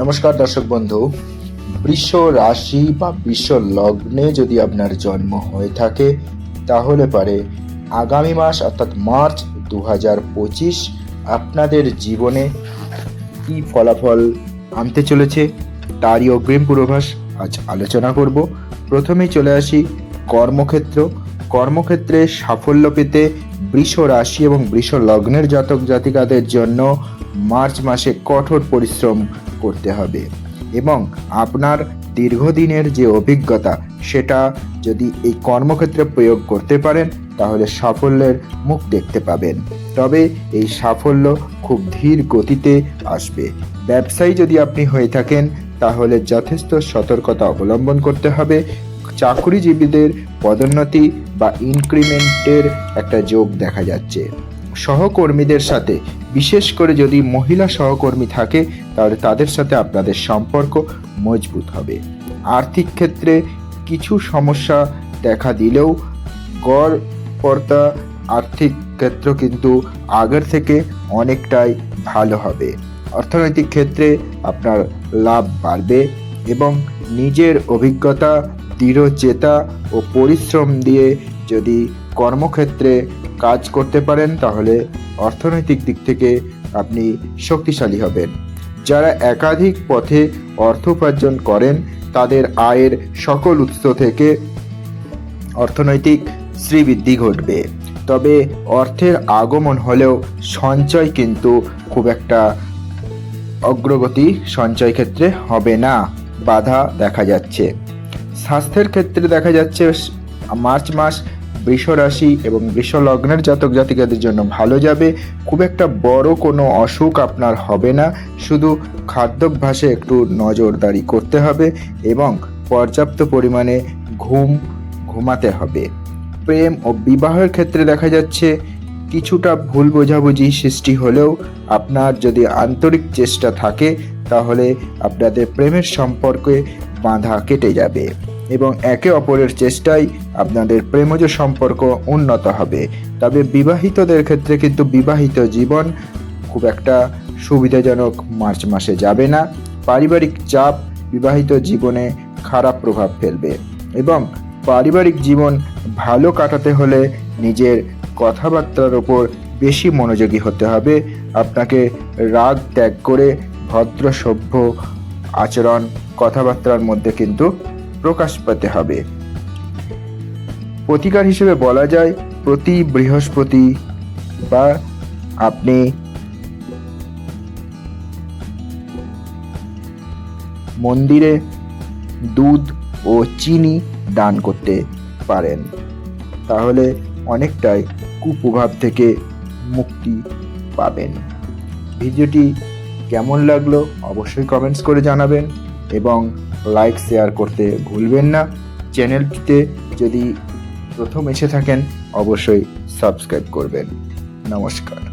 নমস্কার দর্শক বন্ধু। বৃষ রাশি বা বৃষ লগ্নে যদি আপনার জন্ম হয়ে থাকে, তাহলে পারে আগামী মাস অর্থাৎ মার্চ দু পঁচিশ আপনাদের জীবনে কি ফলাফল আনতে চলেছে, তারই অগ্রিম পূর্বাভাস আজ আলোচনা করব। প্রথমেই চলে আসি কর্মক্ষেত্র। কর্মক্ষেত্রে সাফল্য পেতে বৃষ রাশি এবং বৃষ লগ্নের জাতক জাতিকাদের জন্য মার্চ মাসে কঠোর পরিশ্রম করতে হবে। এবং আপনার দীর্ঘদিনের যে অভিজ্ঞতা, সেটা যদি এই কর্মক্ষেত্রে প্রয়োগ করতে পারেন, তাহলে সাফল্যের মুখ দেখতে পাবেন। তবে এই সাফল্য খুব ধীর গতিতে আসবে। ব্যবসায়ী যদি আপনি হয়ে থাকেন, তাহলে যথেষ্ট সতর্কতা অবলম্বন করতে হবে। চাকরিজীবীদের পদোন্নতি বা ইনক্রিমেন্টের একটা যোগ দেখা যাচ্ছে। সহকর্মীদের সাথে, বিশেষ করে যদি মহিলা সহকর্মী থাকে, তাহলে তাদের সাথে আপনাদের সম্পর্ক মজবুত হবে। আর্থিক ক্ষেত্রে কিছু সমস্যা দেখা দিলেও গড় পর্দা আর্থিক ক্ষেত্র কিন্তু আগের থেকে অনেকটাই ভালো হবে। অর্থনৈতিক ক্ষেত্রে আপনার লাভ বাড়বে এবং নিজের অভিজ্ঞতা, দৃঢ়চেতা ও পরিশ্রম দিয়ে যদি কর্মক্ষেত্রে কাজ করতে পারেন, তাহলে অর্থনৈতিক দিক থেকে আপনি শক্তিশালী হবেন। যারা একাধিক পথে অর্থ উপার্জন করেন, তাদের আয়ের সকল উৎস থেকে অর্থনৈতিক শ্রীবৃদ্ধি ঘটবে। তবে অর্থের আগমন হলেও সঞ্চয় কিন্তু খুব একটা অগ্রগতি সঞ্চয় ক্ষেত্রে হবে না, বাধা দেখা যাচ্ছে। স্বাস্থ্যের ক্ষেত্রে দেখা যাচ্ছে, মার্চ মাস বৃষ রাশি এবং বৃষ লগ্নের জাতক জাতিকাদের জন্য ভালো যাবে। খুব একটা বড় কোনো অসুখ আপনার হবে না। শুধু খাদ্যাভ্যাসে একটু নজরদারি করতে হবে এবং পর্যাপ্ত পরিমাণে ঘুম ঘুমাতে হবে। প্রেম ও বিবাহের ক্ষেত্রে দেখা যাচ্ছে, কিছুটা ভুল বোঝাবুঝি সৃষ্টি হলেও আপনার যদি আন্তরিক চেষ্টা থাকে, তাহলে আপনাদের প্রেমের সম্পর্কে বাঁধা কেটে যাবে। এবং একে অপরের চেষ্টায় আপনাদের প্রেমজ সম্পর্ক উন্নত হবে। তবে বিবাহিতদের ক্ষেত্রে কিন্তু বিবাহিত জীবন খুব একটা সুবিধাজনক মার্চ মাসে যাবে না। পারিবারিক চাপ বিবাহিত জীবনে খারাপ প্রভাব ফেলবে এবং পারিবারিক জীবন ভালো কাটাতে হলে নিজের কথাবার্তার ওপর বেশি মনোযোগী হতে হবে। আপনাকে রাগ ত্যাগ করে ভদ্র সভ্য আচরণ কথাবার্তার মধ্যে কিন্তু প্রকাশ পেতে হবে। প্রতিকার হিসেবে বলা যায়, প্রতি বৃহস্পতি বা আপনি মন্দিরে দুধ ও চিনি দান করতে পারেন। তাহলে অনেকটাই কুপ্রভাব থেকে মুক্তি পাবেন। ভিডিওটি কেমন লাগল অবশ্যই কমেন্টস করে জানাবেন। এবং লাইক শেয়ার করতে ভুলবেন না। চ্যানেলটিতে যদি প্রথম এসে থাকেন, অবশ্যই সাবস্ক্রাইব করবেন। নমস্কার।